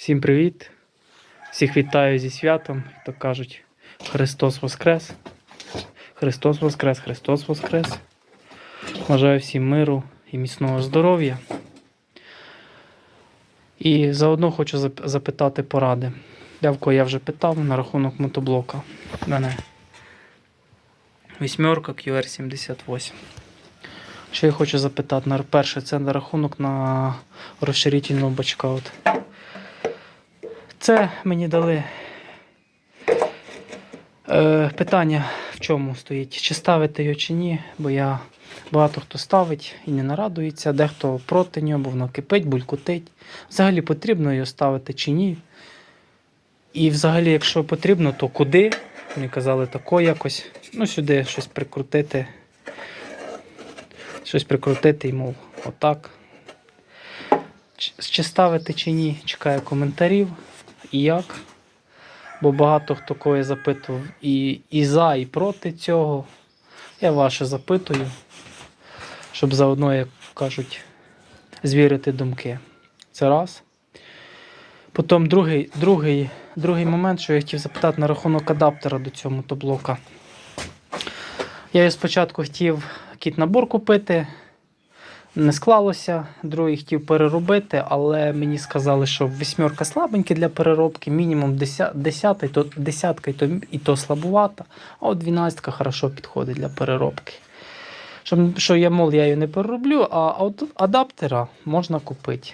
Всім привіт! Всіх вітаю зі святом, то кажуть, Христос Воскрес. Христос Воскрес, Христос Воскрес. Бажаю всім миру і міцного здоров'я. І заодно хочу запитати поради. Явко я вже питав на рахунок мотоблока. Мене вісьмерка QR78. Що я хочу запитати? Перше, це на рахунок на розширительного бачка. От. Це мені дали е, питання в чому стоїть, чи ставити його чи ні, бо я багато хто ставить і не нарадується, дехто проти нього, бо воно кипить, булькотить. Взагалі потрібно його ставити чи ні. І взагалі, якщо потрібно, то куди? Мені казали тако якось. Ну, сюди щось прикрутити. Щось прикрутити і мов, отак. Чи- ставити чи ні, чекаю коментарів і як. Бо багато хто кого запитував і, і за, і проти цього. Я ваше запитую, щоб заодно, як кажуть, звірити думки. Це раз. Потім другий, другий, другий момент, що я хотів запитати на рахунок адаптера до цього мотоблока. Я спочатку хотів кіт набор купити, не склалося. Другий хотів переробити, але мені сказали, що восьмерка слабенька для переробки, мінімум деся- десятий, то десятка і то, і то слабувата, а от дванадцятка хорошо підходить для переробки. Що, що я, мол, я її не перероблю, а, от адаптера можна купити.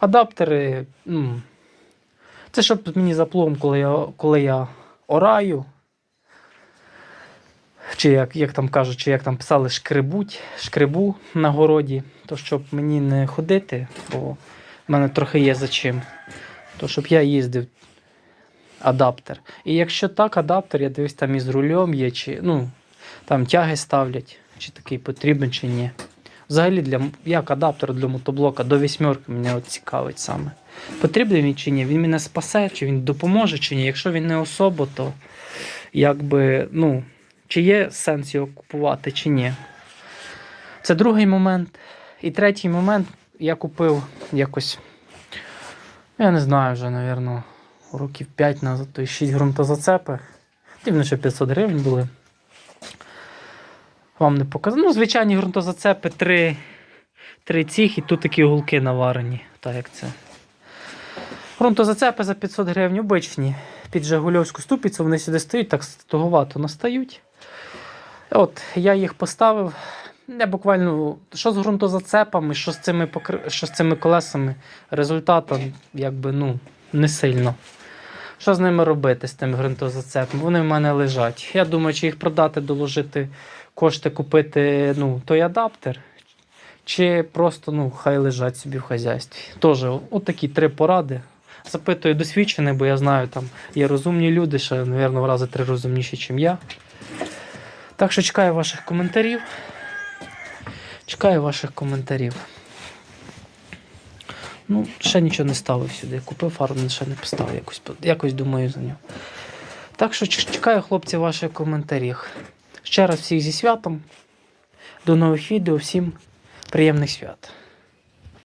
Адаптери, ну, це щоб мені за плугом, коли я, коли я ораю, чи як, як там кажуть, чи як там писали, шкребуть, шкребу на городі, то щоб мені не ходити, бо в мене трохи є за чим. То щоб я їздив адаптер. І якщо так, адаптер, я дивлюсь, там із рулем є, чи ну, там тяги ставлять, чи такий потрібен, чи ні. Взагалі, для, як адаптер для мотоблока до вісьмерки мене от цікавить саме. Потрібен він чи ні? Він мене спасе, чи він допоможе, чи ні. Якщо він не особо, то якби, ну, чи є сенс його купувати, чи ні. Це другий момент. І третій момент я купив якось, я не знаю вже, напевно, років 5 назад, то й 6 ґрунтозацепи. Дивно, що 500 гривень були. Вам не показав. Ну, звичайні ґрунтозацепи, три, три цих, і тут такі гулки наварені. Так як це. Ґрунтозацепи за 500 гривень, обичні. Під Жигульовську ступицю вони сюди стоять, так стуговато настають. От, я їх поставив. Я буквально, що з ґрунтозацепами, що з цими, покри... що з цими колесами, результату якби, ну, не сильно. Що з ними робити, з тими ґрунтозацепами? Вони в мене лежать. Я думаю, чи їх продати, доложити кошти, купити ну, той адаптер, чи просто ну, хай лежать собі в хазяйстві. Тож, отакі три поради. Запитую досвідчений, бо я знаю, там є розумні люди, ще, мабуть, в рази три розумніші, ніж я. Так що чекаю ваших коментарів. Чекаю ваших коментарів. Ну, ще нічого не ставив сюди. Купив фару, ще не поставив. Якось, якось думаю за нього. Так що чекаю, хлопці, ваших коментарів. Ще раз всіх зі святом. До нових відео, всім приємних свят.